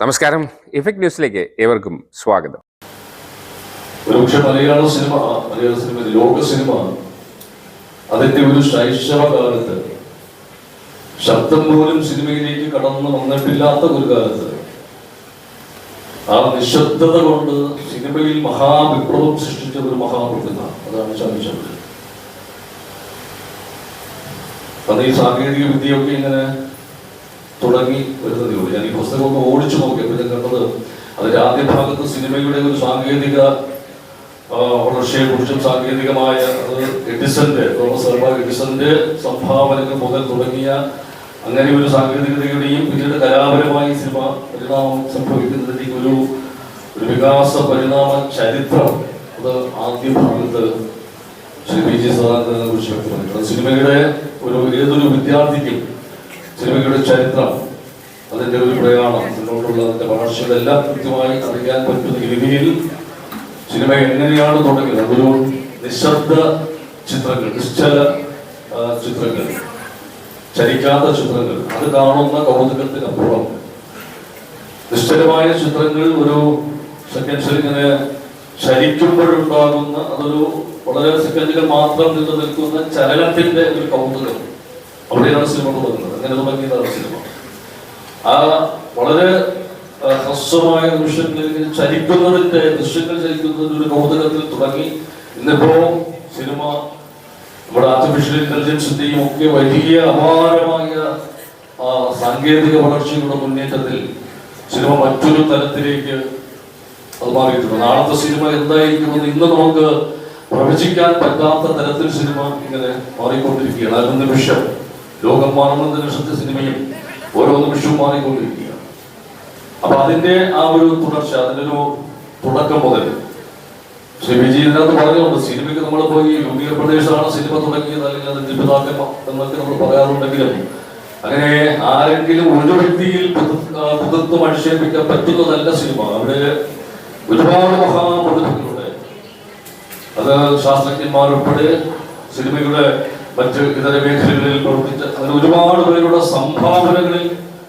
നമസ്കാരം. ഇഫക്ട് ന്യൂസിലേക്ക് ഏവർക്കും സ്വാഗതം. ഒരുപക്ഷെ മലയാള സിനിമ മലയാള സിനിമ ലോക സിനിമ അതിന്റെ ഒരു ശൈശവ കാലത്ത് ശബ്ദം പോലും സിനിമയിലേക്ക് കടന്നു വന്നിട്ടില്ലാത്ത ഒരു കാലത്ത് ആ നിശബ്ദത കൊണ്ട് സിനിമയിൽ മഹാവിപ്ലവം സൃഷ്ടിച്ച ഒരു മഹാപ്രതിഭ അതാണ് ചാമിച്ചത് അന്ന് ഈ സാങ്കേതിക വിദ്യയൊക്കെ ഇങ്ങനെ തുടങ്ങി വരുന്നതേ ഉള്ളൂ. ഞാൻ ഈ പുസ്തകം ഒന്ന് ഓടിച്ചു നോക്കിയപ്പോൾ ഞാൻ കണ്ടത് അതിന്റെ ആദ്യ ഭാഗത്ത് സിനിമയുടെ ഒരു സാങ്കേതിക വളർച്ചയെ കുറിച്ചും സാങ്കേതികമായ എഡിസന്റെ തോമസ് എഡിസന്റെ സംഭാവനകൾ മുതൽ തുടങ്ങിയ അങ്ങനെ ഒരു സാങ്കേതികതയുടെയും പിന്നീട് കലാപരമായി സിനിമ പരിണാമം സംഭവിക്കുന്നതിന്റെ ഒരു ഒരു വികാസ പരിണാമ ചരിത്രം അത് ആദ്യ ഭാഗത്ത് ശ്രീ പി ജി സദാനന്ദനെ കുറിച്ച് വ്യക്തമായിട്ടുണ്ട് സിനിമയുടെ ഒരു ഏതൊരു വിദ്യാർത്ഥിക്കും സിനിമയുടെ ചരിത്രം അതിന്റെ ഒരു പ്രയാണം മുന്നോട്ടുള്ള അതിന്റെ വളർച്ചകളെല്ലാം കൃത്യമായി അറിയാൻ പറ്റുന്ന രീതിയിൽ സിനിമ എങ്ങനെയാണ് തുടങ്ങിയത്? അതൊരു നിശബ്ദ ചിത്രങ്ങൾ നിശ്ചല ചിത്രങ്ങൾ ചലിക്കാത്ത ചിത്രങ്ങൾ. അത് കാണുന്ന കൗതുകത്തിനപ്പുറം. നിശ്ചലമായ ചിത്രങ്ങൾ ഒരു സെക്കൻഡ്സിൽ ഇങ്ങനെ ചലിക്കുമ്പോഴുണ്ടാകുന്ന അതൊരു വളരെ സെക്കൻഡുകൾ മാത്രം നിന്ന് നിൽക്കുന്ന ചലനത്തിന്റെ ഒരു കൗതുകം. അവിടെയാണ് സിനിമകൾ വരുന്നത് അങ്ങനെ തുടങ്ങിയതാണ് സിനിമ. ആ വളരെ ഹ്രസ്വമായ നിമിഷങ്ങളിൽ ചലിക്കുന്നതിന്റെ ദൃശ്യങ്ങൾ ചലിക്കുന്നതിന്റെ ഒരു കൗതുകത്തിൽ തുടങ്ങി. ഇന്നിപ്പോ സിനിമ നമ്മുടെ ആർട്ടിഫിഷ്യൽ ഇന്റലിജൻസിന്റെയും ഒക്കെ വലിയ അപാരമായ സാങ്കേതിക വളർച്ചയുടെ മുന്നേറ്റത്തിൽ സിനിമ മറ്റൊരു തരത്തിലേക്ക് അത് മാറിയിട്ടുണ്ട്. നാളത്തെ സിനിമ എന്തായിരിക്കുമെന്ന് ഇന്ന് നമുക്ക് പ്രവചിക്കാൻ പറ്റാത്ത തരത്തിൽ സിനിമ ഇങ്ങനെ മാറിക്കൊണ്ടിരിക്കുകയാണ്. അതിന് നിമിഷം ലോകം മാറുന്ന നിമിഷത്തെ സിനിമയും ഓരോ നിമിഷവും മാറിക്കൊണ്ടിരിക്കുകയാണ്. അപ്പൊ അതിന്റെ ആ ഒരു തുടർച്ച അതിന്റെ ഒരു തുടക്കം മുതൽ ശ്രീ വിജി ഇതിനകത്ത് സിനിമയ്ക്ക് നമ്മൾ പോയി ലുമിയർ പ്രദേശമാണ് സിനിമ തുടങ്ങിയത് അല്ലെങ്കിൽ അതിന്റെ പിതാക്കന്മ എന്നൊക്കെ നമ്മൾ പറയാറുണ്ടെങ്കിലും അങ്ങനെ ആരെങ്കിലും ഒരു വ്യക്തിയിൽ പുതു- അനുക്ഷേപിക്കാൻ പുതുത്വം അടിച്ചേൽപ്പിക്കാൻ പറ്റുന്നതല്ല സിനിമ അവിടെ ഒരുപാട് മഹാപ്രതിഭകളുണ്ട്. അത് ശാസ്ത്രജ്ഞന്മാരുൾപ്പെടെ സിനിമയുടെ മറ്റ് ഇതര മേഖലകളിൽ പ്രവർത്തിച്ച അങ്ങനെ ഒരുപാട് പേരുടെ സംഭാവനകളിൽ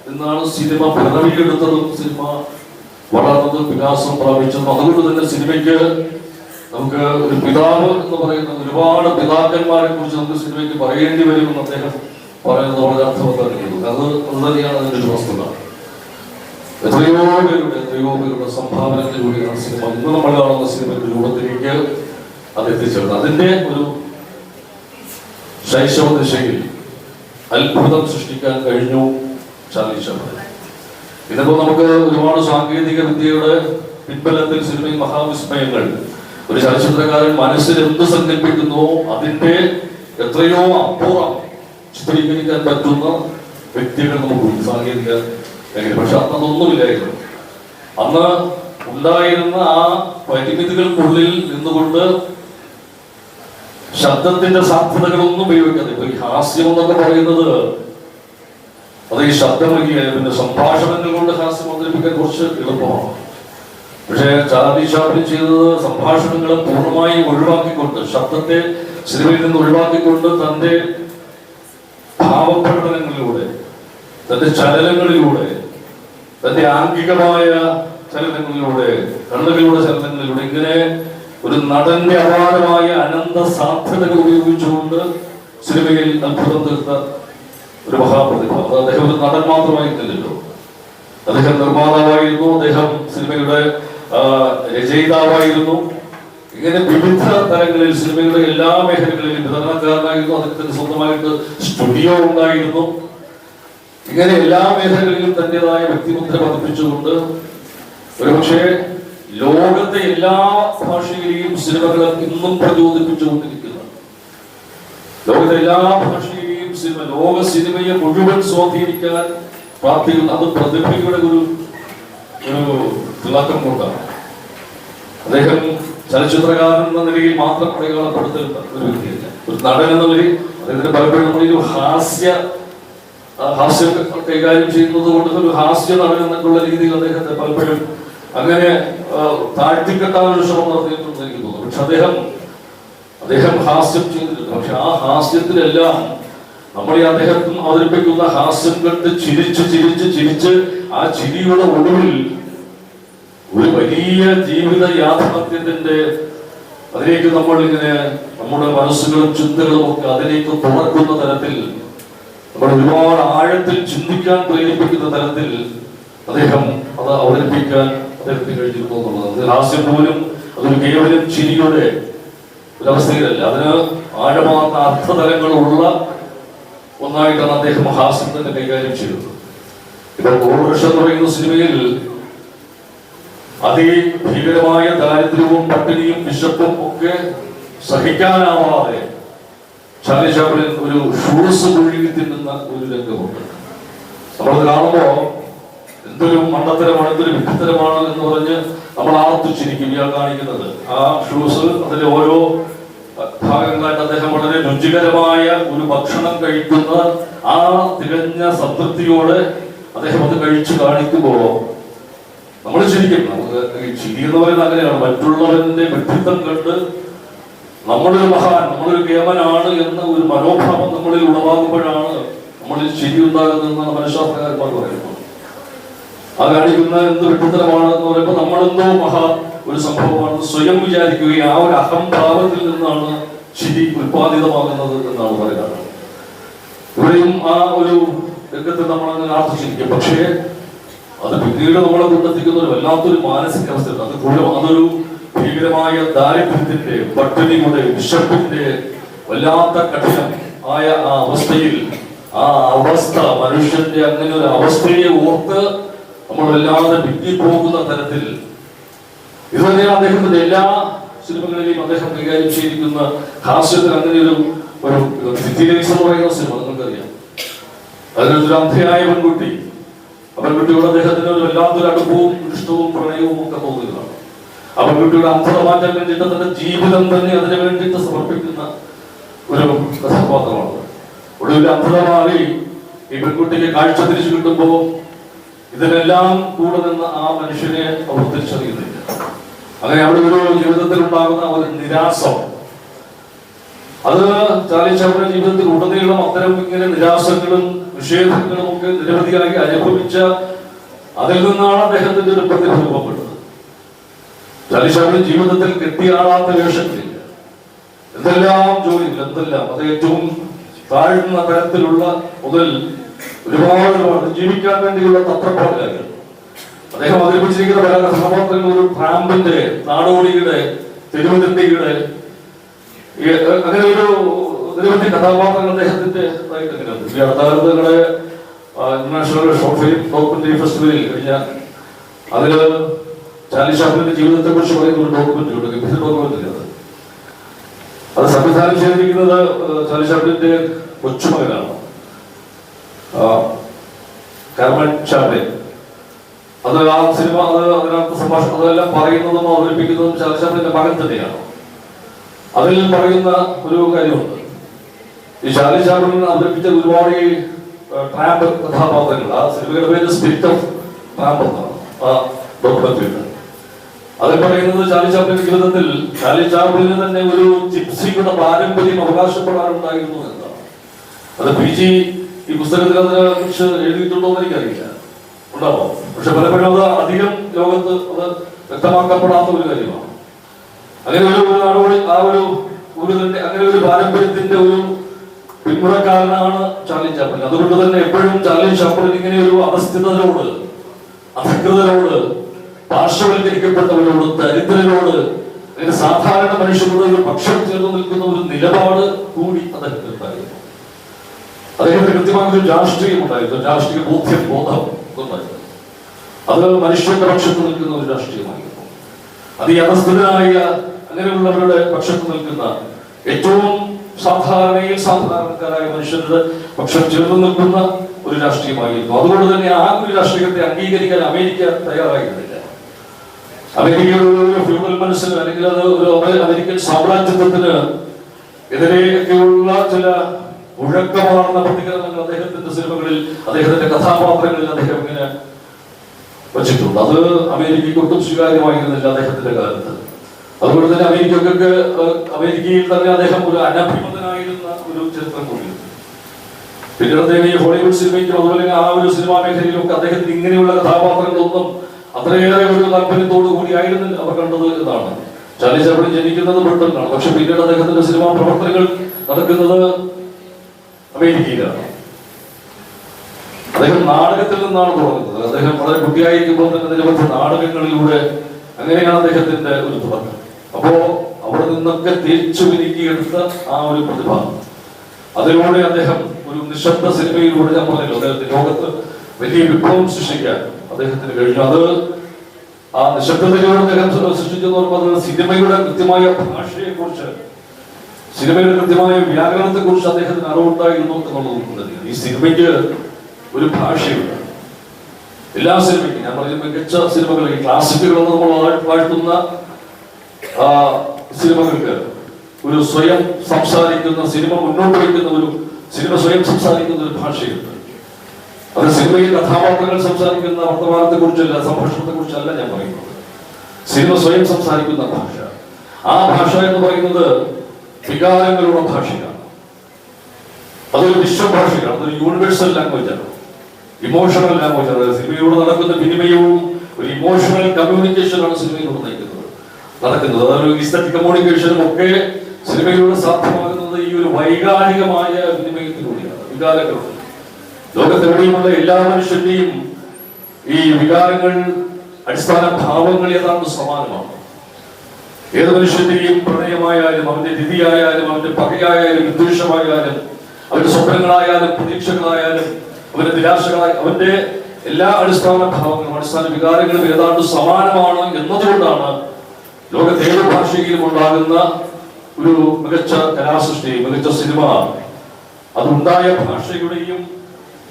നിന്നാണ് സിനിമ പിറവിയെടുത്തതും സിനിമ വളർന്നതും വികാസം പ്രാപിച്ചതും. അതുകൊണ്ട് തന്നെ സിനിമയ്ക്ക് നമുക്ക് ഒരു പിതാവ് എന്ന് പറയുന്ന ഒരുപാട് പിതാക്കന്മാരെ കുറിച്ച് നമുക്ക് സിനിമയ്ക്ക് പറയേണ്ടി വരുമെന്ന് അദ്ദേഹം പറയുന്നത് വളരെ അർത്ഥവത്തായിരിക്കുന്നു അത് അത് തന്നെയാണ് അതിന്റെ ഒരു വസ്തുത. എത്രയോ പേരുടെ എത്രയോ പേരുടെ സംഭാവനകളിലൂടെയാണ് സിനിമ. ഇന്ന് നമ്മൾ കാണുന്ന സിനിമയുടെ രൂപത്തിലേക്ക് അത് എത്തിച്ചേർന്നത്. അതിന്റെ ഒരു ശൈശവ ദിശയിൽ അത്ഭുതം സൃഷ്ടിക്കാൻ കഴിഞ്ഞു ചാർലി ഇന്നിപ്പോ നമുക്ക് ഒരുപാട് സാങ്കേതിക വിദ്യയുടെ പിൻബലത്തിൽ സിനിമയിൽ മഹാവിസ്മയങ്ങൾ. ഒരു ചലച്ചിത്രകാരൻ മനസ്സിൽ എന്ത് സങ്കല്പിക്കുന്നു അതിന്റെ എത്രയോ അപ്പുറം ചിത്രീകരിക്കാൻ പറ്റുന്ന വ്യക്തികൾ നമുക്കുണ്ട് സാങ്കേതിക പക്ഷെ അന്നൊന്നുമില്ലായിരുന്നു അന്ന് ഉണ്ടായിരുന്ന ആ പരിമിതികൾക്കുള്ളിൽ നിന്നുകൊണ്ട് ശബ്ദത്തിന്റെ സാധ്യതകളൊന്നും ഉപയോഗിക്കാതെ ഇപ്പൊ ഈ ഹാസ്യം എന്നൊക്കെ പറയുന്നത് അത് ഈ ശബ്ദമൊക്കെ പിന്നെ സംഭാഷണങ്ങൾ കൊണ്ട് ഹാസ്യം അവതരിപ്പിക്കാൻ കുറച്ച് എളുപ്പമാണ്. പക്ഷേ ചാർലി ചാപ്ലിൻ ചെയ്തത് സംഭാഷണങ്ങളെ പൂർണമായും ഒഴിവാക്കിക്കൊണ്ട് ശബ്ദത്തെ സിനിമയിൽ നിന്ന് ഒഴിവാക്കിക്കൊണ്ട് തന്റെ ഭാവപ്രകടനങ്ങളിലൂടെ തന്റെ ചലനങ്ങളിലൂടെ തന്റെ ആംഗികമായ ചലനങ്ങളിലൂടെ കണ്ണുകളുടെ ചലനങ്ങളിലൂടെ ഇങ്ങനെ ഒരു നടന്റെ അപാരമായ അനന്ത സാധ്യതകൾ ഉപയോഗിച്ചുകൊണ്ട് സിനിമയിൽ അത്ഭുതം തീർത്ത ഒരു മഹാപ്രതിഭ. അദ്ദേഹം ഒരു നടൻ മാത്രമായിരുന്നില്ലല്ലോ അദ്ദേഹം നിർമ്മാതാവായിരുന്നു. അദ്ദേഹം സിനിമയുടെ രചയിതാവായിരുന്നു. ഇങ്ങനെ വിവിധ തലങ്ങളിൽ സിനിമയുടെ എല്ലാ മേഖലകളിലും വിതരണക്കാരനായിരുന്നു. അദ്ദേഹത്തിന് സ്വന്തമായിട്ട് സ്റ്റുഡിയോ ഉണ്ടായിരുന്നു. ഇങ്ങനെ എല്ലാ മേഖലകളിലും തന്റേതായ വ്യക്തിമുദ്ര പതിപ്പിച്ചുകൊണ്ട് ഒരുപക്ഷെ ലോകത്തെ എല്ലാ ഭാഷയിലെയും സിനിമകളും ഇന്നും പ്രചോദിപ്പിച്ചുകൊണ്ടിരിക്കുന്നു. ലോകത്തെ എല്ലാ ഭാഷയിലെയും സിനിമ ലോക സിനിമയെ മുഴുവൻ സ്വാധീനിക്കാൻ പ്രാർത്ഥിക്കുന്ന അത് പ്രതിഭയുടെ ഒരു ഒരു തിളക്കം കൊണ്ടാണ്. അദ്ദേഹം ചലച്ചിത്രകാരൻ എന്ന നിലയിൽ മാത്രം അടയാളപ്പെടുത്തുന്ന ഒരു വ്യക്തിയല്ല. ഒരു നടൻ എന്ന നിലയിൽ അദ്ദേഹത്തിന്റെ പലപ്പോഴും നമ്മൾ ഒരു ഹാസ്യ ഹാസ്യം കൈകാര്യം ചെയ്യുന്നത് കൊണ്ട് ഒരു ഹാസ്യ നടൻ എന്നൊക്കെയുള്ള രീതിയിൽ അദ്ദേഹത്തെ പലപ്പോഴും അങ്ങനെ താഴ്ത്തിക്കെട്ടാനൊരു ശ്രമം നടത്തിയിട്ടുണ്ടെന്ന് എനിക്ക് തോന്നുന്നു. പക്ഷെ അദ്ദേഹം അദ്ദേഹം ഹാസ്യം ചെയ്തിട്ടുണ്ട് പക്ഷെ ആ ഹാസ്യത്തിലെല്ലാം നമ്മൾ ഈ അദ്ദേഹത്തിന് അവതരിപ്പിക്കുന്ന ഹാസ്യം കണ്ട് ചിരിച്ച് ചിരിച്ച് ചിരിച്ച് ആ ചിരിയുടെ ഒടുവിൽ ഒരു വലിയ ജീവിത യാഥാർത്ഥ്യത്തിന്റെ അതിലേക്ക് നമ്മൾ ഇങ്ങനെ നമ്മുടെ മനസ്സുകളും ചിന്തകളും ഒക്കെ അതിലേക്ക് തുറക്കുന്ന തരത്തിൽ നമ്മൾ ഒരുപാട് ആഴത്തിൽ ചിന്തിക്കാൻ പ്രേരിപ്പിക്കുന്ന തരത്തിൽ അദ്ദേഹം അത് അവതരിപ്പിക്കാൻ അദ്ദേഹത്തിന് കഴിഞ്ഞിരുന്നു എന്നുള്ളത് ഹാസ്യം പോലും അതൊരു കേവലം ചിരിയുടെ ഒരവസ്ഥയിലല്ല. അതിന് ആഴമാർന്ന അർത്ഥതലങ്ങളുള്ള ഒന്നായിട്ടാണ് അദ്ദേഹം ഹാസ്യം തന്നെ കൈകാര്യം ചെയ്തത്. ഇപ്പൊ കോർപ്പറേഷൻ എന്ന് പറയുന്ന സിനിമയിൽ അതിഭീകരമായ ദാരിദ്ര്യവും പട്ടിണിയും വിശപ്പും ഒക്കെ സഹിക്കാനാവാതെ ചാർലി ഒരു ഷൂസ് കുഴുകി തിന്നുന്ന ഒരു രംഗമുണ്ട്. നമ്മളത് കാണുമ്പോ എന്തൊരു മണ്ടത്തരമാണ് എന്തൊരു വിഡ്ഢിത്തരമാണ് എന്ന് പറഞ്ഞ് നമ്മൾ ആർത്തിച്ചിരിക്കും ഇയാൾ കാണിക്കുന്നത്. ആ ഷൂസ് അതിലെ ഓരോ ഭാഗങ്ങളായിട്ട് അദ്ദേഹം വളരെ രുചികരമായ ഒരു ഭക്ഷണം കഴിക്കുന്ന ആ തികഞ്ഞ സംതൃപ്തിയോടെ അദ്ദേഹം അത് കഴിച്ചു കാണിക്കുമ്പോ നമ്മൾ ചിരിക്കും. നമുക്ക് ചിരി അങ്ങനെയാണ്. മറ്റുള്ളവന്റെ വ്യക്തിത്വം കണ്ട് നമ്മളൊരു മഹാൻ നമ്മളൊരു കേമനാണ് എന്ന ഒരു മനോഭാവം നമ്മളിൽ ഉളവാകുമ്പോഴാണ് നമ്മളിൽ ചിരി ഉണ്ടാകുന്നതെന്നാണ് മനഃശാസ്ത്രകാരന്മാർ പറയുന്നത്. ആ കാണിക്കുന്ന എന്ത് വിട്ടുത്തരമാണ് എന്ന് പറയുമ്പോൾ നമ്മളെന്തോ മഹാ ഒരു സംഭവമാണെന്ന് സ്വയം വിചാരിക്കുകയും ആ ഒരു അഹംഭാവത്തിൽ നിന്നാണ് ചിരി ഉൽപാദിതമാകുന്നത് എന്നാണ് പറയുന്നത്. ഇവിടെയും ആ ഒരു രംഗത്ത് നമ്മൾ അങ്ങനെ ആർത്തിച്ചിരിക്കും പക്ഷേ അത് പിന്നീട് നമ്മളെ കൊണ്ടെത്തിക്കുന്ന ഒരു വല്ലാത്തൊരു മാനസികാവസ്ഥ അത് അതൊരു ഭീകരമായ ദാരിദ്ര്യത്തിന്റെ പട്ടിണിയുടെ വിശപ്പിന്റെ വല്ലാത്ത കഠിനം ആയ ആ അവസ്ഥയിൽ ആ അവസ്ഥ മനുഷ്യന്റെ അങ്ങനെ ഒരു അവസ്ഥയെ ഓർത്ത് നമ്മൾ വല്ലാതെ പോകുന്ന തരത്തിൽ ഇത് തന്നെയാണ് അദ്ദേഹത്തിന്റെ എല്ലാ സിനിമകളിലെയും അദ്ദേഹം കൈകാര്യം ചെയ്തിരിക്കുന്ന ഹാസ്യത്തിൽ അങ്ങനെ ഒരു ഒരു സിറ്റിലേസ് എന്ന് പറയുന്ന സിനിമ നിങ്ങൾക്കറിയാം. അതിനൊരു അന്ധയായ പെൺകുട്ടി. ആ പെൺകുട്ടിയോട് അദ്ദേഹത്തിന് ഒരു വല്ലാത്തൊരു അടുപ്പവും ഇഷ്ടവും പ്രണയവും ഒക്കെ തോന്നുകയാണ് ആ പെൺകുട്ടിയുടെ അന്ധത മാറ്റാൻ വേണ്ടിയിട്ട് തന്റെ ജീവിതം തന്നെ അതിനു വേണ്ടിയിട്ട് സമർപ്പിക്കുന്ന ഒരു കഥാപാത്രമാണ്. ഒടുവിൽ അന്ധത മാറി ഈ പെൺകുട്ടിക്ക് കാഴ്ച തിരിച്ചു കിട്ടുമ്പോ ഇതിനെല്ലാം കൂടെ നിന്ന് ആ മനുഷ്യനെ അവർ തിരിച്ചറിയുന്നില്ല. അങ്ങനെ അവിടെ ഒരു ജീവിതത്തിൽ ഉണ്ടാകുന്ന ഒരു നിരാസം അത് ചാർലി ജീവിതത്തിൽ ഉടനീളം അത്തരം ഇങ്ങനെ നിരാശകളും നിഷേധങ്ങളും ഒക്കെ നിരവധിയായി അനുഭവിച്ച അതിൽ നിന്നാണ് അദ്ദേഹത്തിന്റെ ഒരു പ്രതിഭ രൂപപ്പെട്ടത് ജീവിതത്തിൽ കെട്ടിയാളാത്ത വേഷത്തിൽ എന്തെല്ലാം ജോലികൾ എന്തെല്ലാം അത് ഏറ്റവും താഴ്ന്ന തരത്തിലുള്ള മുതൽ ഒരുപാട് ജീവിക്കാൻ വേണ്ടിയുള്ള തത്രപ്പാടുകാരികൾ അദ്ദേഹം അവതരിപ്പിച്ചിരിക്കുന്ന പല കഥാപാത്രങ്ങൾ ഒരു ട്രാമ്പിന്റെ നാടോടിയുടെ തിരുവനന്തയുടെ അങ്ങനെ ഒരു നിരവധി കഥാപാത്രങ്ങൾ അദ്ദേഹത്തിന്റെ ഇതായിട്ട് ഇങ്ങനെയുണ്ട്. ഈ അടുത്ത കാലത്ത് നിങ്ങളുടെ ഇന്റർനാഷണൽ ഷോർട്ട് ഫിലിം ഡോക്യുമെന്ററി ഫെസ്റ്റിവലിൽ കഴിഞ്ഞ അതിൽ ചാലി ഷാഫിന്റെ ജീവിതത്തെ കുറിച്ച് പറയുന്ന ഒരു ഡോക്യുമെന്ററി ഉണ്ട് ഗംഭീര ഡോക്യുമെന്ററി അത്. അത് സംവിധാനം ചെയ്തിരിക്കുന്നത് ചാലി ഷാഫിന്റെ കൊച്ചുമകനാണ്. ചാപ്ലിൻ അത് ആ സിനിമ അത് അതിനകത്ത് സംഭാഷണം അതെല്ലാം പറയുന്നതും അവതരിപ്പിക്കുന്നതും ഷാഫിന്റെ മകൻ തന്നെയാണ്. അതിൽ പറയുന്ന ഒരു കാര്യമുണ്ട്. ഈ ചാപ്ലിൻ അവതരിപ്പിച്ച ഒരുപാട് ഈ ട്രാമ്പ് കഥാപാത്രങ്ങൾ ആ സിനിമയുടെ പേര് സ്പിരിറ്റ് ഓഫ് ട്രാമ്പ് എന്നാണ്. ആ ഡോക്യുമെന്ററിയുടെ അതിൽ പറയുന്നത് ചാർലി ചാപ്ലിന്റെ ജീവിതത്തിൽ ചാർലി ചാപ്ലിന് തന്നെ ഒരു ജിപ്സിയുടെ പാരമ്പര്യം അവകാശപ്പെടാനുണ്ടായിരുന്നു എന്നാണ്. അത് പി ജി ഈ പുസ്തകത്തിൽ അതിനെ കുറിച്ച് എഴുതിയിട്ടുണ്ടോ എന്ന് എനിക്കറിയില്ല. ഉണ്ടാവാം? പക്ഷെ പലപ്പോഴും അത് അധികം ലോകത്ത് അത് വ്യക്തമാക്കപ്പെടാത്ത ഒരു കാര്യമാണ്. അങ്ങനെ ഒരു നടപടി ആ ഒരു ഒരു തന്നെ അങ്ങനെ ഒരു പാരമ്പര്യത്തിന്റെ ഒരു പിന്മുറക്കാരനാണ് ചാർലി ചാപ്പിൾ അതുകൊണ്ട് തന്നെ എപ്പോഴും ചാർലി ചാപ്പലിൻ ഇങ്ങനെ ഒരു അവസ്ഥിതരോട് അധികൃതരോട് പാർശ്വവൽക്കരിക്കപ്പെട്ടവരോട് ദരിദ്രരോട് അങ്ങനെ സാധാരണ മനുഷ്യരോട് ഒരു പക്ഷം ചേർന്ന് നിൽക്കുന്ന ഒരു നിലപാട് കൂടി അദ്ദേഹത്തിന് ഉണ്ടായിരുന്നു. അദ്ദേഹത്തിന് കൃത്യമായ ഒരു രാഷ്ട്രീയം ഉണ്ടായിരുന്നു. രാഷ്ട്രീയ ബോധ്യം ബോധം ഉണ്ടായിരുന്നു. അത് മനുഷ്യന്റെ പക്ഷത്ത് നിൽക്കുന്ന ഒരു രാഷ്ട്രീയമായിരുന്നു. അത് ഈ അധസ്ഥിതനായ അങ്ങനെയുള്ളവരുടെ പക്ഷത്ത് നിൽക്കുന്ന ഏറ്റവും സാധാരണയിൽ സാധാരണക്കാരായ മനുഷ്യരുടെ പക്ഷം ചേർന്ന് നിൽക്കുന്ന ഒരു രാഷ്ട്രീയമായിരുന്നു. അതുകൊണ്ട് തന്നെ ആ ഒരു രാഷ്ട്രീയത്തെ അംഗീകരിക്കാൻ അമേരിക്ക തയ്യാറായിരുന്നില്ല. അമേരിക്കയുടെ ഒരു ഫ്യൂഡൽ മനസ്സിന് അല്ലെങ്കിൽ അത് ഒരു അമേ- അമേരിക്കൻ സാമ്രാജ്യത്വത്തിന് എതിരെയൊക്കെയുള്ള ചില മുഴക്കമാർന്ന പ്രതികരണങ്ങൾ അദ്ദേഹത്തിന്റെ സിനിമകളിൽ അദ്ദേഹത്തിന്റെ കഥാപാത്രങ്ങളിൽ അദ്ദേഹം ഇങ്ങനെ വച്ചിട്ടുണ്ട്. അത് അമേരിക്കയ്ക്ക് ഒട്ടും സ്വീകാര്യമായിരുന്നില്ല അദ്ദേഹത്തിന്റെ കാലത്ത്. അതുകൊണ്ട് തന്നെ അമേരിക്കക്കൊക്കെ അമേരിക്കയിൽ തന്നെ അദ്ദേഹം ഒരു അനഭിമതനായിരുന്ന ഒരു ചരിത്രം കൂടിയുണ്ട്. പിന്നീട് അദ്ദേഹം ഈ ഹോളിവുഡ് സിനിമയ്ക്കും അതുപോലെ ആ ഒരു സിനിമാ മേഖലയിലും ഒക്കെ അദ്ദേഹത്തിന് ഇങ്ങനെയുള്ള കഥാപാത്രങ്ങളൊന്നും അത്രയേറെ ഒരു താല്പര്യത്തോടു കൂടി ആയിരുന്നില്ല. അവർ കണ്ടത് എന്നാണ് ചാർലി ചാപ്ലിൻ ജനിക്കുന്നത് പക്ഷെ പിന്നീട് അദ്ദേഹത്തിന്റെ സിനിമാ പ്രവർത്തനങ്ങൾ നടക്കുന്നത് അമേരിക്കയിലാണ് അദ്ദേഹം നാടകത്തിൽ നിന്നാണ് തുടങ്ങുന്നത്. അദ്ദേഹം വളരെ കുട്ടിയായിരിക്കുമ്പോൾ തന്നെ നിരവധി നാടകങ്ങളിലൂടെ അങ്ങനെയാണ് അദ്ദേഹത്തിന്റെ ഒരു തുടക്കം. അപ്പോ അവിടെ നിന്നൊക്കെ തിരിച്ചു വിരിക്കിയെടുത്ത ആ ഒരു പ്രതിഭ. അതിലൂടെ അദ്ദേഹം ഒരു നിശബ്ദ സിനിമയിലൂടെ ഞാൻ പറഞ്ഞല്ലോ അദ്ദേഹത്തിന്റെ ലോകത്ത് വലിയ വിപ്ലവം സൃഷ്ടിക്കാൻ അദ്ദേഹത്തിന് കഴിഞ്ഞു. അത് ആ നിശബ്ദതയിലൂടെ അദ്ദേഹം സൃഷ്ടിച്ചെന്ന് പറയുമ്പോൾ സിനിമയുടെ കൃത്യമായ ഭാഷയെ കുറിച്ച് സിനിമയുടെ കൃത്യമായ വ്യാകരണത്തെ കുറിച്ച് അദ്ദേഹത്തിന് അറിവുണ്ടായിരുന്നു എന്നുള്ളത് ഈ സിനിമയ്ക്ക് ഒരു ഭാഷയുണ്ട്. എല്ലാ സിനിമയ്ക്കും ഞാൻ പറഞ്ഞ മികച്ച സിനിമകൾ ഈ ക്ലാസിക്കുകൾ നമ്മൾ വാഴ്ത്തുന്ന സിനിമകൾക്ക് ഒരു സ്വയം സംസാരിക്കുന്ന സിനിമ മുന്നോട്ട് വയ്ക്കുന്ന ഒരു സിനിമ സ്വയം സംസാരിക്കുന്ന ഒരു ഭാഷയുണ്ട്. അത് സിനിമയിൽ കഥാപാത്രങ്ങൾ സംസാരിക്കുന്ന വർത്തമാനത്തെ കുറിച്ചല്ല സംഭാഷണത്തെ കുറിച്ചല്ല ഞാൻ പറയുന്നത്. സിനിമ സ്വയം സംസാരിക്കുന്ന ഭാഷ. ആ ഭാഷ എന്ന് പറയുന്നത് വികാരങ്ങളുടെ ഭാഷയാണ്. അതൊരു വിശ്വഭാഷയാണ് അതൊരു യൂണിവേഴ്സൽ ലാംഗ്വേജ് ആണ്. ഇമോഷണൽ ലാംഗ്വേജ് ആണ്. സിനിമയിലൂടെ നടക്കുന്ന വിനിമയവും ഒരു ഇമോഷണൽ കമ്മ്യൂണിക്കേഷൻ ആണ് സിനിമയിലൂടെ നയിക്കുന്നത് നടക്കുന്നത്. അതൊരു ഇസ്തറ്റിക് കമ്മ്യൂണിക്കേഷനും ഒക്കെ സിനിമയിലൂടെ സാധ്യമാകുന്നത് ഈ ഒരു വൈകാരികമായ വിനിമയത്തിലൂടെയാണ്. വികാരങ്ങളുണ്ട് ലോകത്തെവിടെയുമുള്ള എല്ലാ മനുഷ്യന്റെയും ഈ വികാരങ്ങൾ അടിസ്ഥാന ഭാവങ്ങൾ ഏതാണ്ട് സമാനമാണ്. ഏത് മനുഷ്യന്റെയും പ്രണയമായാലും അവന്റെ രതിയായാലും അവന്റെ പകയായാലും വിദ്വേഷമായാലും അവന്റെ സ്വപ്നങ്ങളായാലും പ്രതീക്ഷകളായാലും അവന്റെ നിരാശകളായ അവന്റെ എല്ലാ അടിസ്ഥാന ഭാവങ്ങളും അടിസ്ഥാന വികാരങ്ങളും ഏതാണ്ട് സമാനമാണ് എന്നതുകൊണ്ടാണ് ലോക ഭാഷയിലും ഉണ്ടാകുന്ന ഒരു മികച്ച കലാസൃഷ്ടി മികച്ച സിനിമ. അതുണ്ടായ ഭാഷയുടെയും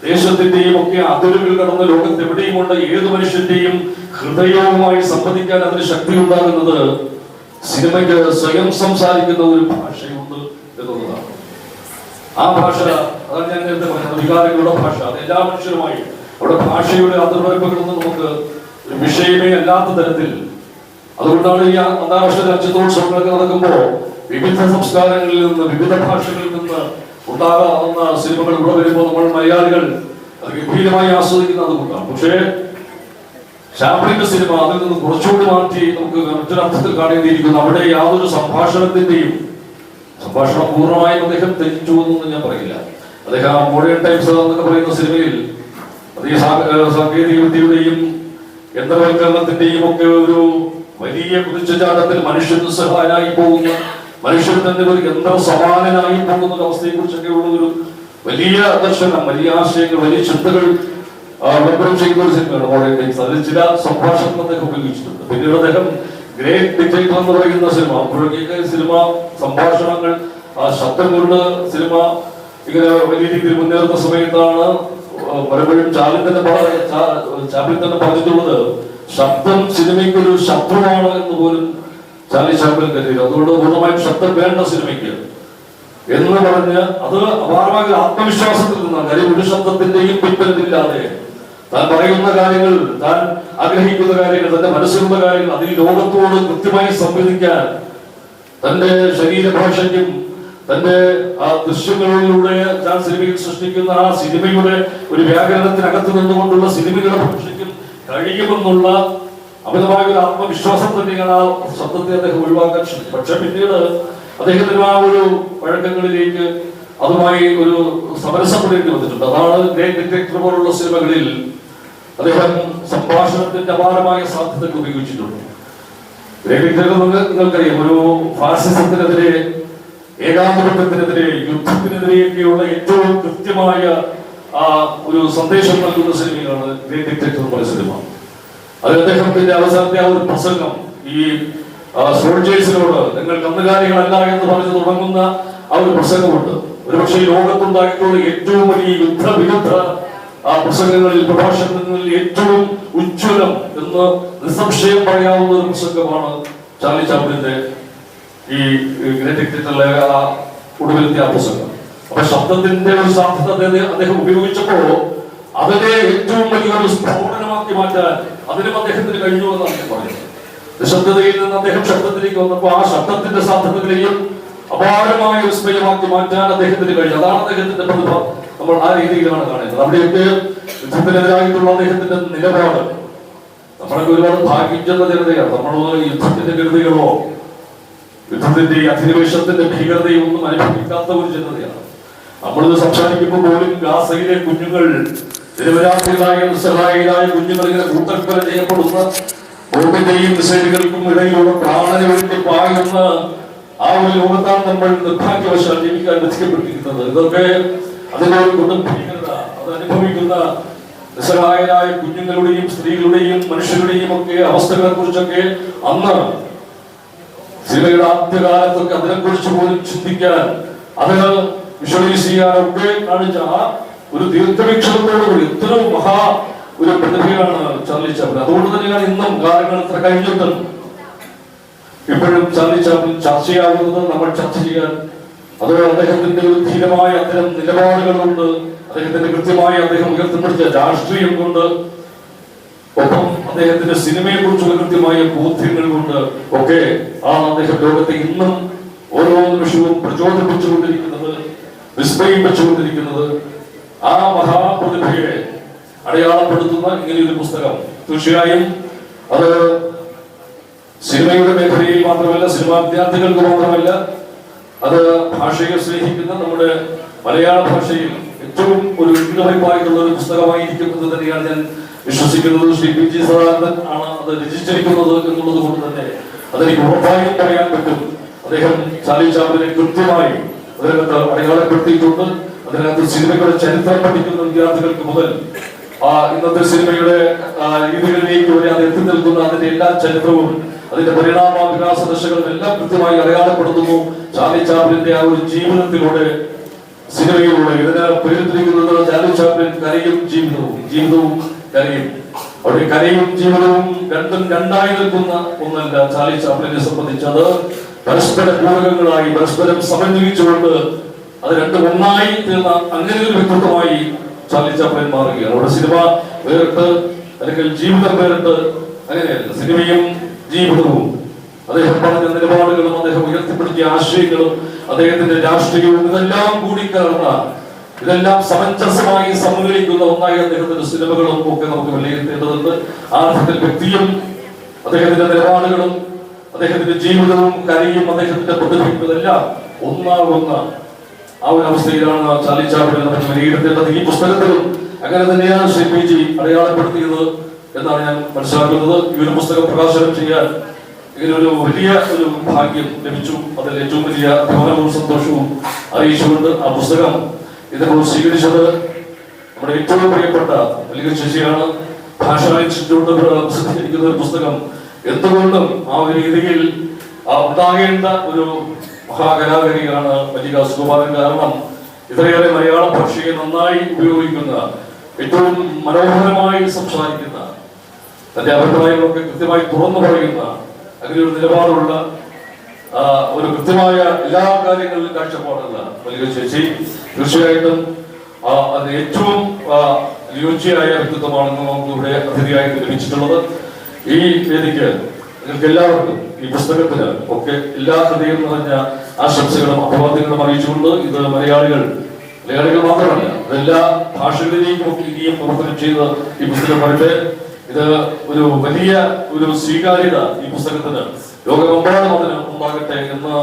ദേശത്തിന്റെയും ഒക്കെ അതിരുകൾ കടന്ന് ലോകത്തെവിടെയും എവിടെയുമുണ്ട് ഏത് മനുഷ്യന്റെയും ഹൃദയവുമായി സംവദിക്കാൻ അതിന് ശക്തി ഉണ്ടാകുന്നത് സിനിമയ്ക്ക് സ്വയം സംസാരിക്കുന്ന ഒരു ഭാഷയുണ്ട് എന്നുള്ളതാണ്. ആ ഭാഷ അതാണ് ഞാൻ നേരത്തെ പറഞ്ഞത് വികാരങ്ങളുടെ ഭാഷ. അത് എല്ലാ മനുഷ്യരുമായി അവിടെ ഭാഷയുടെ അതിർവരമ്പുകളൊന്നും നമുക്ക് വിഷയമേ അല്ലാത്ത തരത്തിൽ. അതുകൊണ്ടാണ് ഈ അന്താരാഷ്ട്ര രാജ്യത്തോത്സവങ്ങളൊക്കെ നടക്കുമ്പോൾ വിവിധ സംസ്കാരങ്ങളിൽ നിന്ന് വിവിധ ഭാഷകളിൽ നിന്ന് ഉണ്ടാകാവുന്ന സിനിമകൾ ഇവിടെ വരുമ്പോൾ നമ്മൾ മലയാളികൾ ഗംഭീരമായി ആസ്വദിക്കുന്നത് കൊണ്ടാണ്. പക്ഷേ ഷാപ്പിളിന്റെ സിനിമ അതിൽ നിന്ന് കുറച്ചുകൂടി മാറ്റി നമുക്ക് മറ്റൊരർത്ഥത്തിൽ കാണേണ്ടിയിരിക്കുന്നു. അവിടെ യാതൊരു സംഭാഷണത്തിന്റെയും സംഭാഷണം പൂർണമായും അദ്ദേഹം തെറ്റിച്ചു എന്നൊന്നും ഞാൻ പറയില്ല. അദ്ദേഹം മോഡേൺ ടൈംസ് എന്നൊക്കെ പറയുന്ന സിനിമയിൽ അത് സാങ്കേതിക വിദ്യയുടെയും യന്ത്രവൽക്കരണത്തിന്റെയും ഒക്കെ ഒരു വലിയ കുതിച്ചുചാട്ടത്തിൽ മനുഷ്യൻ സഹായനായി പോകുന്ന മനുഷ്യൻ തന്നെ ഒരു യന്ത്ര സമാനനായി പോകുന്ന ഒരു അവസ്ഥയെ കുറിച്ചൊക്കെയുള്ള ഒരു വലിയ ദർശനം വലിയ ആശയങ്ങൾ വലിയ ചിന്തകൾ ആ, ചെയ്യുന്ന ഒരു സിനിമയാണ് മോഡേൺ ടൈംസ് അതിൽ ചില സംഭാഷണം അദ്ദേഹം ഉപയോഗിച്ചിട്ടുണ്ട്. പിന്നീട് അദ്ദേഹം ഗ്രേറ്റ് ഡിക്റ്റേറ്റർ എന്ന് പറയുന്ന സിനിമ അപ്പോഴൊക്കെ സിനിമ സംഭാഷണങ്ങൾ ശബ്ദം കൊണ്ട് സിനിമ ഇങ്ങനെ വലിയ രീതിയിൽ മുന്നേറുന്ന സമയത്താണ് പലപ്പോഴും ചാലിൻ തന്നെ പറ- തന്നെ പറഞ്ഞിട്ടുള്ളത് ശബ്ദം സിനിമയ്ക്കൊരു ശത്രുവാണ് എന്ന് പോലും ചാലി ചാപ്പിൽ കരുതി അതുകൊണ്ട് പൂർണമായും ശബ്ദം വേണ്ട സിനിമയ്ക്ക് എന്ന് പറഞ്ഞ് അത് അപാരമായ ഒരു ആത്മവിശ്വാസത്തിൽ നിന്നാണ്. കാര്യം ഒരു ശബ്ദത്തിന്റെയും പിൻബലമില്ലാതെ താൻ പറയുന്ന കാര്യങ്ങൾ താൻ ആഗ്രഹിക്കുന്ന കാര്യങ്ങൾ തന്റെ മനസ്സിലുള്ള കാര്യങ്ങൾ അതിൽ ലോകത്തോട് കൃത്യമായി സംവദിക്കാൻ തന്റെ ശരീരഭാഷയ്ക്കും തന്റെ ആ ദൃശ്യങ്ങളിലൂടെ താൻ സിനിമയിൽ സൃഷ്ടിക്കുന്ന ആ സിനിമയുടെ ഒരു വ്യാകരണത്തിനകത്ത് നിന്നുകൊണ്ടുള്ള സിനിമയുടെ ഭാഷയ്ക്കും കഴിയുമെന്നുള്ള അമിതമായ ഒരു ആത്മവിശ്വാസം തന്നെയാണ് ആ ശബ്ദത്തെ അദ്ദേഹം ഒഴിവാക്കാൻ ശ്രമിച്ചത്. പക്ഷെ പിന്നീട് അദ്ദേഹത്തിന് ആ ഒരു വഴക്കങ്ങളിലേക്ക് അതുമായി ഒരു സമരസപ്പെടേണ്ടി വന്നിട്ടുണ്ട്. അതാണ് ഗ്രേറ്റ് ഡിറ്റക്ടർ പോലുള്ള സിനിമകളിൽ അദ്ദേഹം സംഭാഷണത്തിന്റെ അപാരമായ സാധ്യതകൾ ഉപയോഗിച്ചിട്ടുണ്ട്. നിങ്ങൾക്കറിയാം ഒരു ഫാസിസത്തിനെതിരെ ഏകാന്തപക്ഷത്തിനെതിരെ യുദ്ധത്തിനെതിരെയൊക്കെയുള്ള ഏറ്റവും കൃത്യമായ ആ ഒരു സന്ദേശം നൽകുന്ന സിനിമയാണ് ഗ്രേറ്റ് ഡിറ്റക്ടർ എന്ന് സിനിമ. അത് അദ്ദേഹത്തിന്റെ അവസാനത്തെ ആ ഒരു പ്രസംഗം ഈ സോൾജേഴ്സിനോട് നിങ്ങൾ കന്നുകാലികളല്ല എന്ന് പറഞ്ഞു തുടങ്ങുന്ന ആ ഒരു പ്രസംഗമുണ്ട്. ഒരുപക്ഷെ ലോകത്തുണ്ടായിട്ടുള്ള ഏറ്റവും വലിയ യുദ്ധവിരുദ്ധ ആ പ്രസംഗങ്ങളിൽ പ്രഭാഷണങ്ങളിൽ ഏറ്റവും ഉജ്ജ്വലം എന്ന് നിസ്സംശയം പറയാവുന്ന ഒരു പ്രസംഗമാണ് ചാർലി ചാപ്ലിന്റെ ഈ ഗ്രേറ്റിലെ ആ ഒടുവിലത്തെ ആ പ്രസംഗം. അപ്പൊ ശബ്ദത്തിന്റെ ഒരു സാധ്യത അദ്ദേഹം- ഉപയോഗിച്ചപ്പോൾ ഉപയോഗിച്ചപ്പോ അതിനെ ഏറ്റവും വലിയൊരു സ്ഫോടനമാക്കി മാറ്റാൻ അതിനും അദ്ദേഹത്തിന് കഴിഞ്ഞു എന്നാണ് പറയുന്നത്. നിശബ്ദതയിൽ നിന്ന് അദ്ദേഹം ശബ്ദത്തിലേക്ക് വന്നപ്പോൾ ആ ശബ്ദത്തിന്റെ സാധ്യതകളെയും അപാരമായ വിസ്മയമാക്കി മാറ്റാൻ അദ്ദേഹത്തിന് കഴിഞ്ഞു. അതാണ് അദ്ദേഹത്തിന്റെ പ്രതിഭ. നമ്മൾ ആ രീതിയിലാണ് കാണുന്നത്. അവിടെയൊക്കെ യുദ്ധത്തിനെതിരായിട്ടുള്ള അദ്ദേഹത്തിന്റെ നിലപാട്. നമ്മളൊക്കെ ഒരുപാട് ഭാഗ്യിക്കുന്ന ജനതയാണ്. നമ്മൾ യുദ്ധത്തിന്റെ കരുതകളോ യുദ്ധത്തിന്റെ അധിനിവേശത്തിന്റെ ഭീകരതയോ ഒന്നും അനുഭവിക്കാത്ത ഒരു ജനതയാണ്. നമ്മളിത് സംസാരിക്കുമ്പോൾ പോലും ഗാസയിലെ കുഞ്ഞുങ്ങൾ നിരപരാധികളായ നിസ്സഹായരായ കുഞ്ഞുങ്ങൾ ഇങ്ങനെ കൂട്ടക്കൊല ചെയ്യപ്പെടുന്ന ബോംബിന്റെയും മിസൈലുകൾക്കും ഇടയിലുള്ള പ്രാണന് വേണ്ടി പായുന്ന ആ ഒരു ലോകത്താണ് നമ്മൾ നിർഭാഗ്യവശാൽ ജീവിക്കാൻ രക്ഷിക്കപ്പെട്ടിരിക്കുന്നത് ഇതൊക്കെ അതിന്റെ ഒരു കൊടും അത് അനുഭവിക്കുന്ന നിസ്സഹായരായ കുഞ്ഞുങ്ങളുടെയും സ്ത്രീകളുടെയും മനുഷ്യരുടെയും ഒക്കെ അവസ്ഥകളെ കുറിച്ചൊക്കെ അന്ന് സിനിമയുടെ ആദ്യകാലത്തൊക്കെ അതിനെക്കുറിച്ച് പോലും ചിന്തിക്കാൻ അതിന് വിഷ്വലൈസ് ചെയ്യാനൊക്കെ കാണിച്ച ആ ഒരു ദീർഘവീക്ഷണത്തോടുകൂടി ഇത്രയും മഹാ ഒരു പ്രതിഭയാണ് ചാർലി ചാപ്ലിൻ അതുകൊണ്ട് തന്നെയാണ് ഇന്നും കാലങ്ങൾ ഇത്ര കഴിഞ്ഞിട്ടും ഇപ്പോഴും ചാർലി ചാപ്ലിൻ ചർച്ചയാകുന്നത് നമ്മൾ ചർച്ച ചെയ്യാൻ. അത് അദ്ദേഹത്തിന്റെ ഒരു ധീരമായ അത്തരം നിലപാടുകളുണ്ട്. അദ്ദേഹത്തിന്റെ കൃത്യമായി അദ്ദേഹം ഉയർത്തിപ്പിടിച്ച രാഷ്ട്രീയം കൊണ്ട് ഒപ്പം അദ്ദേഹത്തിന്റെ സിനിമയെ കുറിച്ചുള്ള കൃത്യമായ ബോധ്യങ്ങൾ കൊണ്ട് ഒക്കെ ആണ് അദ്ദേഹം ലോകത്തെ ഇന്നും ഓരോ നിമിഷവും പ്രചോദിപ്പിച്ചുകൊണ്ടിരിക്കുന്നത് വിസ്മയിപ്പിച്ചുകൊണ്ടിരിക്കുന്നത്. ആ മഹാപ്രതിഭയെ അടയാളപ്പെടുത്തുന്ന ഇങ്ങനെയൊരു പുസ്തകം. തീർച്ചയായും അത് സിനിമയുടെ മേഖലയിൽ മാത്രമല്ല സിനിമാ വിദ്യാർത്ഥികൾക്ക് മാത്രമല്ല അത് ഭാഷയെ സ്നേഹിക്കുന്ന നമ്മുടെ മലയാള ഭാഷയിൽ ഏറ്റവും ഒരു ഇന്നവൈപ്പായിട്ടുള്ള ഒരു പുസ്തകമായിരിക്കുന്നത് തന്നെയാണ് ഞാൻ വിശ്വസിക്കുന്നത്. ശ്രീ പി ജി സദാനന്ദൻ ആണ് അത് രചിച്ചിരിക്കുന്നത് എന്നുള്ളത് കൊണ്ട് തന്നെ അതെനിക്ക് ഉറപ്പായും പറയാൻ പറ്റും. അദ്ദേഹം ചാലി ചാപ്പിനെ കൃത്യമായി അതിനകത്ത് അടയാളപ്പെടുത്തിയിട്ടുണ്ട്. അതിനകത്ത് സിനിമയുടെ ചരിത്രം പഠിക്കുന്ന വിദ്യാർത്ഥികൾക്ക് മുതൽ ആ ഇന്നത്തെ സിനിമയുടെ രീതികളിലേക്ക് വരെ അത് എത്തി നിൽക്കുന്ന അതിന്റെ എല്ലാ ചരിത്രവും അതിന്റെ പരിണാമ വികാസ ദശകളും എല്ലാം കൃത്യമായി അടയാളപ്പെടുത്തുന്നു. ചാർലി ചാപ്ലിന്റെ ആ ഒരു ജീവിതത്തിലൂടെ സിനിമയിലൂടെ ഇതിനെ പേരിട്ടിരിക്കുന്നത് ചാർലി ചാപ്ലിൻ കരയും ജീവിതവും ജീവിതവും കരയും. അവിടെ കരയും ജീവിതവും രണ്ടും രണ്ടായി നിൽക്കുന്ന ഒന്നല്ല ചാർലി ചാപ്ലിനെ സംബന്ധിച്ച് അത് പരസ്പര പൂരകങ്ങളായി പരസ്പരം സമന്വയിച്ചുകൊണ്ട് അത് രണ്ടും ഒന്നായി തീർന്ന അങ്ങനെ ഒരു വ്യക്തിത്വമായി ചാർലി ചാപ്ലിൻ മാറുകയാണ്. അവിടെ സിനിമ വേറിട്ട് അല്ലെങ്കിൽ ജീവിതം വേറിട്ട് അങ്ങനെയല്ല. സിനിമയും ജീവിതവും. അദ്ദേഹം പറഞ്ഞ നിലപാടുകളും അദ്ദേഹം ഉയർത്തിപ്പിടിച്ച ആശയങ്ങളും അദ്ദേഹത്തിന്റെ രാഷ്ട്രീയവും ഇതെല്ലാം കൂടി കലർന്ന ഇതെല്ലാം സമഞ്ജസമായി സമ്മേളിക്കുന്ന ഒന്നായി അദ്ദേഹത്തിന്റെ സിനിമകളും ഒക്കെ നമുക്ക് വിലയിരുത്തേണ്ടതുണ്ട്. ആ വ്യക്തിയും അദ്ദേഹത്തിന്റെ നിലപാടുകളും അദ്ദേഹത്തിന്റെ ജീവിതവും കലയും അദ്ദേഹത്തിന്റെ പ്രതിഭയും ഇതെല്ലാം ഒന്നാകുന്ന ആ ഒരു അവസ്ഥയിലാണ് ചാലിച്ചാട്ടിൽ നമുക്ക് വിലയിരുത്തേണ്ടത്. ഈ പുസ്തകത്തിലും അങ്ങനെ തന്നെയാണ് ശ്രീ പി ജി അടയാളപ്പെടുത്തിയത്. എന്നാണ് ഞാൻ മനസ്സിലാക്കുന്നത്. ഈ ഒരു പുസ്തകം പ്രകാശനം ചെയ്യാൻ ഇതിനൊരു വലിയ ഒരു ഭാഗ്യം ലഭിച്ചു. അതിൽ ഏറ്റവും വലിയ അഭിമാനവും സന്തോഷവും അറിയിച്ചുകൊണ്ട് ആ പുസ്തകം ഇതിപ്പോൾ സ്വീകരിച്ചത് നമ്മുടെ ഏറ്റവും പ്രിയപ്പെട്ട വലിയ ശശിയാണ് ഭാഷാ ഇൻസ്റ്റിറ്റ്യൂട്ട് പ്രസിദ്ധീകരിക്കുന്ന ഒരു പുസ്തകം. എന്തുകൊണ്ടും ആ ഒരു രീതിയിൽ ഉണ്ടാകേണ്ട ഒരു മഹാകലാകാരിയാണ് മല്ലിക സുകുമാരൻ. കാരണം ഇത്രയേറെ മലയാള ഭാഷയെ നന്നായി ഉപയോഗിക്കുന്ന ഏറ്റവും മനോഹരമായി സംസാരിക്കുന്ന തന്റെ അഭിപ്രായങ്ങളൊക്കെ കൃത്യമായി തുറന്നു പറയുന്ന അങ്ങനെ ഒരു നിലപാടുള്ള ഒരു കൃത്യമായ എല്ലാ കാര്യങ്ങളിലും കാഴ്ചപ്പാടുള്ള വലിയ ചേച്ചി തീർച്ചയായിട്ടും അത് ഏറ്റവും ആ, യോഗ്യയായ വ്യക്തിത്വമാണെന്ന് നമുക്ക് ഇവിടെ അതിഥിയായിട്ട് ലഭിച്ചിട്ടുള്ളത്. ഈ വേദിക്ക് നിങ്ങൾക്ക് എല്ലാവർക്കും ഈ പുസ്തകത്തിന് ഒക്കെ എല്ലാ ഹൃദയം നിറഞ്ഞ ആശംസകളും അഭിവാദ്യങ്ങളും അറിയിച്ചുകൊണ്ട് ഇത് മലയാളികൾ മലയാളികൾ മാത്രമല്ല എല്ലാ ഭാഷകളിലേക്കും ഒക്കെ ഇനിയും പ്രവർത്തനം ചെയ്ത് ഈ പുസ്തകം വരട്ടെ. ഇത് ഒരു വലിയ ഒരു സ്വീകാര്യത ഈ പുസ്തകത്തിന്. ലോകമെമ്പാടും അതിന് ഉണ്ടാകട്ടെ എന്ന്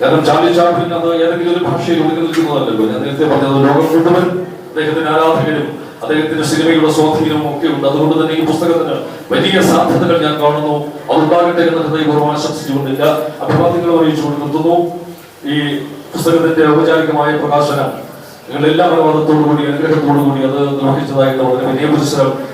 കാരണം ചാർലി ചാപ്ലിൻ അത് ഏതെങ്കിലും ഒരു ഭാഷയിൽ ഒതുക്കി നിൽക്കുന്നതല്ലല്ലോ ഞാൻ നേരത്തെ പറഞ്ഞത് ലോകം മുഴുവൻ അദ്ദേഹത്തിന്റെ ആരാധകരും അദ്ദേഹത്തിന്റെ സിനിമയുടെ സ്വാധീനവും ഒക്കെ ഉണ്ട്. അതുകൊണ്ട് തന്നെ ഈ പുസ്തകത്തിന് വലിയ സാധ്യതകൾ ഞാൻ കാണുന്നു. അതുണ്ടാകട്ടെ എന്ന് ഹൃദയപൂർവം ആശംസിച്ചുകൊണ്ടില്ല. അഭിവാദ്യങ്ങൾ അറിയിച്ചുകൊണ്ട് നിർത്തുന്നു. ഈ പുസ്തകത്തിന്റെ ഔപചാരികമായ പ്രകാശനം നിങ്ങൾ എല്ലാ പ്രവാദത്തോടുകൂടി അനുഗ്രഹത്തോടുകൂടി അത് നിർവഹിച്ചതായിട്ട് വളരെ വലിയ പുരസ്സരം